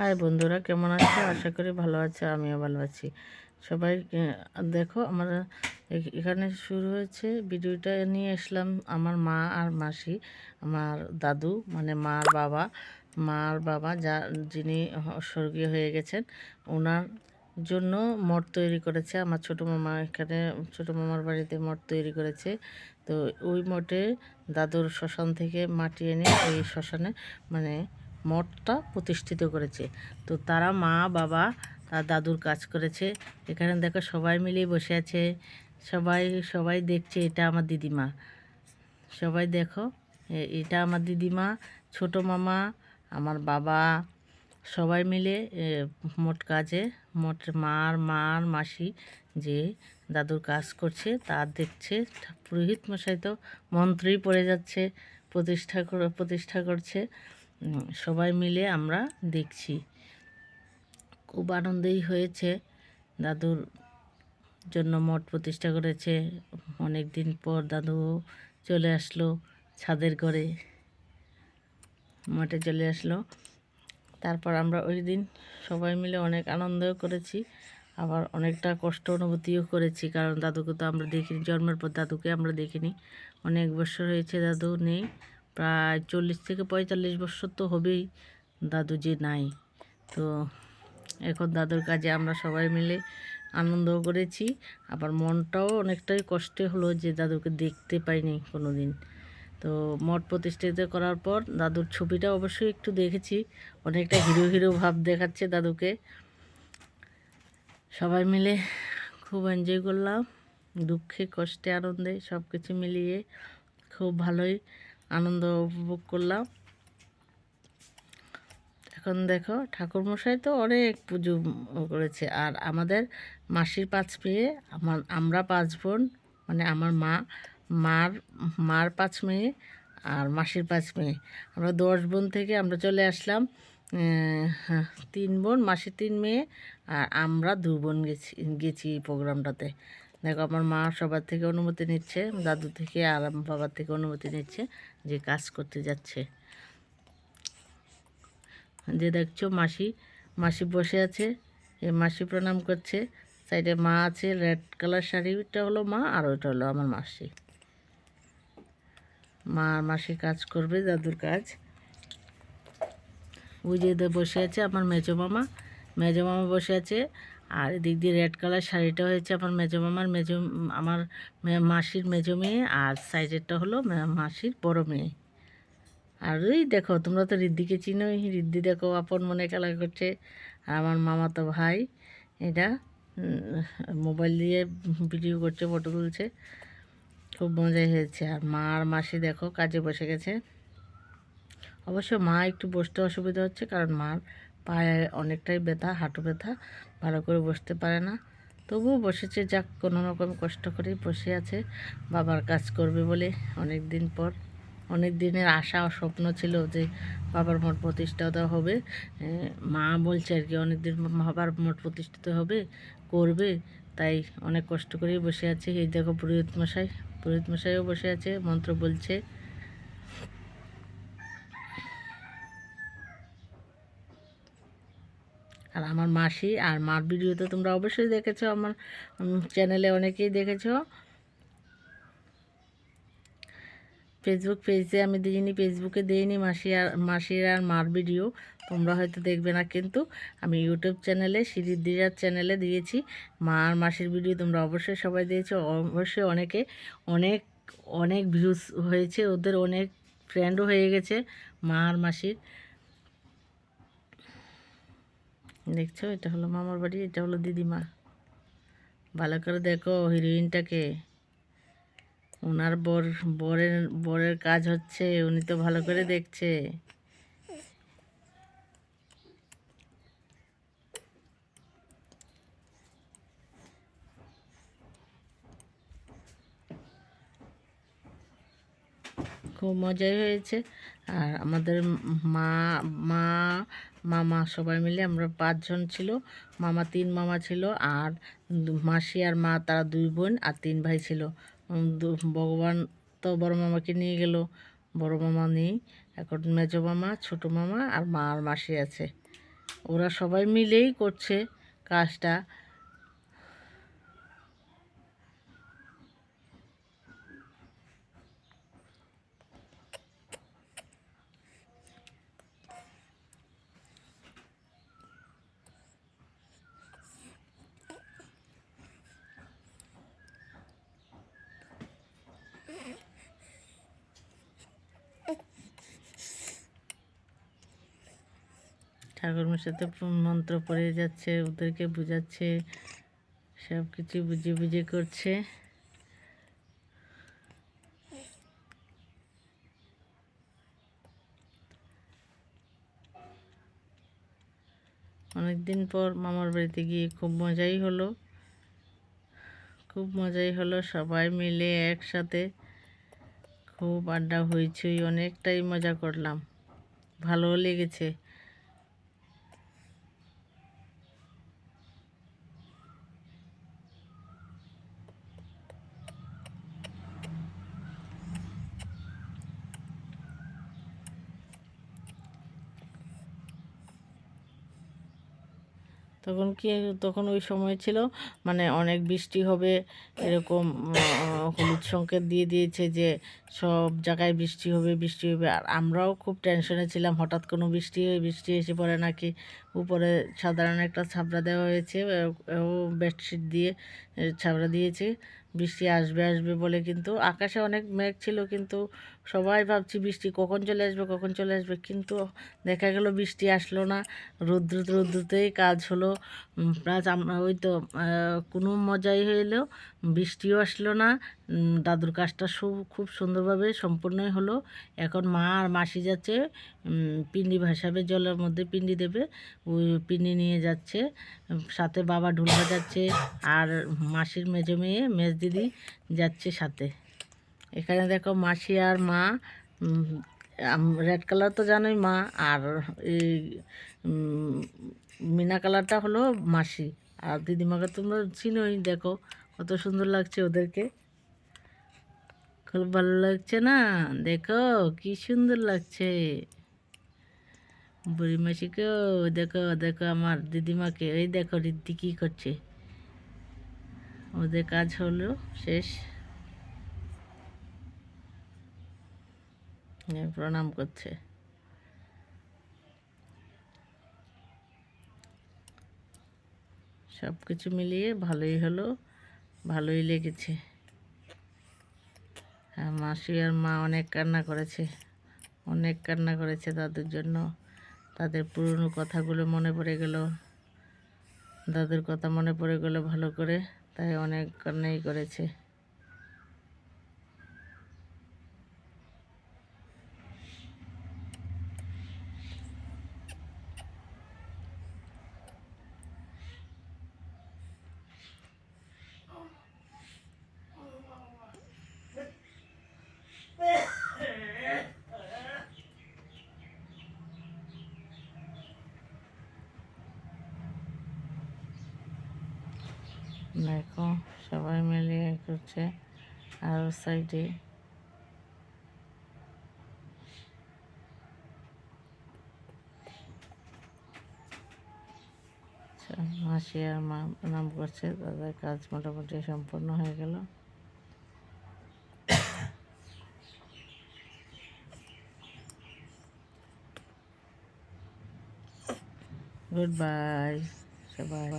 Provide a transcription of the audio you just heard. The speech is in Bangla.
হাই বন্ধুরা, কেমন আছো? আশা করি ভালো আছে, আমিও ভালো আছি। সবাই দেখো আমার এখানে শুরু হয়েছে ভিডিওটা নিয়ে আসলাম আমার মা আর মাসি, আমার দাদু মানে মার বাবা। মার বাবা যা, যিনি স্বর্গীয় হয়ে গেছেন ওনার জন্য মঠ তৈরি করেছে। আমার ছোটো মামা এখানে, ছোটো মামার বাড়িতে মঠ তৈরি করেছে। তো ওই মঠে দাদুর শ্মশান থেকে মাটি এনে ওই শ্মশানে মানে মঠটা প্রতিষ্ঠিত করেছে। তো তারা মা, বাবা আর দাদুর কাজ করেছে। এখানে দেখো সবাই মিলেই বসে আছে। সবাই সবাই দেখছে এটা আমার দিদিমা। সবাই দেখো এটা আমার দিদিমা, ছোট মামা, আমার বাবা। সবাই মিলে মোট কাজে। মোট মার মার মাসি যে দাদুর কাজ করছে, তা দেখছে। পুরোহিত মশাই তো মন্ত্রই পড়ে যাচ্ছে, প্রতিষ্ঠা প্রতিষ্ঠা করছে। সবাই মিলে আমরা দেখছি। খুব আনন্দেই হয়েছে। দাদুর জন্য মঠ প্রতিষ্ঠা করেছে। অনেক দিন পর দাদু চলে আসলো ছাদের ঘরে। মঠে চলে আসলো। তারপর আমরা ওই দিন সবাই মিলে অনেক আনন্দও করেছি। আবার অনেকটা কষ্ট অনুভূতিও করেছি, কারণ দাদুকে তো আমরা দেখিনি, জন্মের পর দাদুকে আমরা দেখিনি। অনেক বছর হয়েছে দাদু নেই। প্রায় চল্লিশ থেকে পঁয়তাল্লিশ বছর তো হবেই দাদু যে নাই। তো এখন দাদুর কাজে আমরা সবাই মিলে আনন্দ করেছি। আবার মনটাও অনেকটাই কষ্টে হলো যে দাদুকে দেখতে পাইনি কোনো দিন তো মঠ প্রতিষ্ঠিত করার পর দাদুর ছবিটা অবশ্যই একটু দেখেছি। অনেকটা হিরো হিরো ভাব দেখাচ্ছে দাদুকে। সবাই মিলে খুব এনজয় করলাম। দুঃখে, কষ্টে, আনন্দে সব কিছু মিলিয়ে খুব ভালোই আনন্দ উপভোগ করলাম। এখন দেখো, ঠাকুরমশাই তো অনেক পুজো করেছে। আর আমাদের মাসির পাঁচ মেয়ে, আমার, আমরা পাঁচ বোন মানে আমার মা, মার মার পাঁচ মেয়ে আর মাসির পাঁচ মেয়ে। আমরা দশ বোন থেকে আমরা চলে আসলাম তিন বোন, মাসির তিন মেয়ে আর আমরা দু বোন গেছি গেছি এই প্রোগ্রামটাতে। দেখো, আমার মা সবার থেকে অনুমতি নিচ্ছে, দাদু থেকে আর বাবার থেকে অনুমতি নিচ্ছে। যে কাজ করতে যাচ্ছে। যে দেখছ মাসি মাসি বসে আছে এই মাসি প্রণাম করছে। সাইডে মা আছে, রেড কালার শাড়িটা হলো মা আর ওইটা হলো আমার মাসি। মা আর মাসি কাজ করবে, দাদুর কাজ। ওই যে বসে আছে আমার মেজো মামা। মেজো মামা বসে আছে আর এদিক দিয়ে রেড কালার শাড়িটা হয়েছে আমার মেজো মামার, মেজো আমার মাসির মেজো মেয়ে আর সাইজেরটা হলো মাসির বড় মেয়ে। আর ওই দেখো, তোমরা তো রিদ্দিকে চিনোই রিদ্দি দেখো আপন মনে খেলা করছে। আর আমার মামা তো ভাই, এটা মোবাইল দিয়ে ভিডিও করছে, ফটো তুলছে। খুব মজাই হয়েছে। আর মা আর মাসি দেখো কাজে বসে গেছে। অবশ্য মা একটু বসতে অসুবিধা হচ্ছে কারণ মার পায়ে অনেকটাই ব্যথা, হাঁটু ব্যথা। ভালো করে বসতে পারে না। তবুও বসেছে, যাক, কোনো রকম কষ্ট করেই বসে আছে। বাবার কাজ করবে বলে অনেক দিন পর। অনেক দিনের আশা ও স্বপ্ন ছিল যে বাবার মঠ প্রতিষ্ঠিত হবে। মা বলছে আর কি, অনেক দিন বাবার মঠ প্রতিষ্ঠিত হবে, করবে। তাই অনেক কষ্ট করেই বসে আছে। এই দেখো পুরোহিত মশাই, পুরোহিত মশাইও বসে আছে, মন্ত্র বলছে। আর আমার মাসি আর মার ভিডিও তো তোমরা অবশ্যই দেখেছ, আমার চ্যানেলে অনেকেই দেখেছ। ফেসবুক পেজে আমি দিইনি ফেসবুকে দিইনি মাসি আর, মাসির আর মার ভিডিও তোমরা হয়তো দেখবে না, কিন্তু আমি ইউটিউব চ্যানেলে সিরিদিরার চ্যানেলে দিয়েছি। মা আর মাসির ভিডিও তোমরা অবশ্যই সবাই দিয়েছ অবশ্যই অনেকে, অনেক অনেক ভিউজ হয়েছে, ওদের অনেক ফ্রেন্ডও হয়ে গেছে মা আর মাসির। দেখছ? এটা হলো মামার বাড়ি, এটা হলো দিদিমা। ভালো করে দেখো হিরোইনটাকে। ওনার বর, বরের বরের কাজ হচ্ছে, উনি তো ভালো করে দেখছে। খুব মজাই হয়েছে। আর আমাদের মা মা, মামা সবাই মিলে আমরা পাঁচজন ছিল। মামা তিন মামা ছিল আর মাসি আর মা, তারা দুই বোন আর তিন ভাই ছিল। ভগবান তো বড় মামাকে নিয়ে গেল। বড় মামা নেই। এখন মেজো মামা, ছোটো মামা আর মা আর মাসি আছে। ওরা সবাই মিলেই করছে কাজটা। ঠাকুরমশাই তো মন্ত্র পড়ে যাচ্ছে, ওদেরকে বুঝাচ্ছে সব কিছু বুঝে বুঝে করছে। অনেকদিন পর মামার বাড়িতে গিয়ে খুব মজাই হলো। খুব মজাই হলো, সবাই মিলে একসাথে খুব আড্ডা হইচই অনেকটাই মজা করলাম। ভালোও লেগেছে। তখন কি, তখন ওই সময় ছিল মানে অনেক বৃষ্টি হবে, এরকম হলুদ সংকেত দিয়ে দিয়েছে যে সব জায়গায় বৃষ্টি হবে বৃষ্টি হবে। আর আমরাও খুব টেনশনে ছিলাম, হঠাৎ কোনো বৃষ্টি হয়ে, বৃষ্টি এসে পড়ে নাকি উপরে সাধারণ একটা ছাবড়া দেওয়া হয়েছে, ও বেডশিট দিয়ে ছাবড়া দিয়েছে। বৃষ্টি আসবে আসবে বলে কিন্তু আকাশে অনেক মেঘ ছিল কিন্তু সবাই ভাবছি বৃষ্টি কখন চলে আসবে, কখন চলে আসবে। কিন্তু দেখা গেল বৃষ্টি আসলো না রৌদ্র রৌদ্রতেই কাজ হলো। প্লাস আমরা ওই তো কোনো মজাই হইলেও বৃষ্টিও আসলো না। দাদুর কাজটা খুব সুন্দরভাবে সম্পূর্ণই হলো। এখন মা আর মাসি যাচ্ছে পিন্ডি ভাসাবে, জলের মধ্যে পিন্ডি দেবে ওই পিন্ডি নিয়ে যাচ্ছে। সাথে বাবা ঢোল বাজাচ্ছে আর মাসির মেজো মেয়ে, মেজ দিদি যাচ্ছে সাথে। এখানে দেখো মাসি আর মা রেড কালার তো জানোই মা, আর এই মিনা কালারটা হলো মাসি। আর দিদিমাকে তোমরা চিনোই, দেখো কত সুন্দর লাগছে ওদেরকে। খুব ভালো লাগছে না? দেখো কি সুন্দর লাগছে। বুড়ি মাসিকেও, দেখো দেখো আমার দিদিমাকে, এই দেখো রিদ্ধি কী করছে। ওদের কাজ হলো শেষ। প্রণাম করছে। সব কিছু মিলিয়ে ভালোই হলো, ভালোই লেগেছে। আর মাসি আর মা অনেক কান্না করেছে, অনেক কান্না করেছে তাদের জন্য। তাদের পুরনো কথাগুলো মনে পড়ে গেল। দাদুর কথা মনে পড়ে গেল ভালো করে, তাই অনেক কান্নাই করেছে। দেখো, সবাই মিলে করছে আর সাইডে। মাসি আর মা নাম করছে, তাদের কাজ মোটামুটি সম্পূর্ণ হয়ে গেল। গুড বাই সবাই।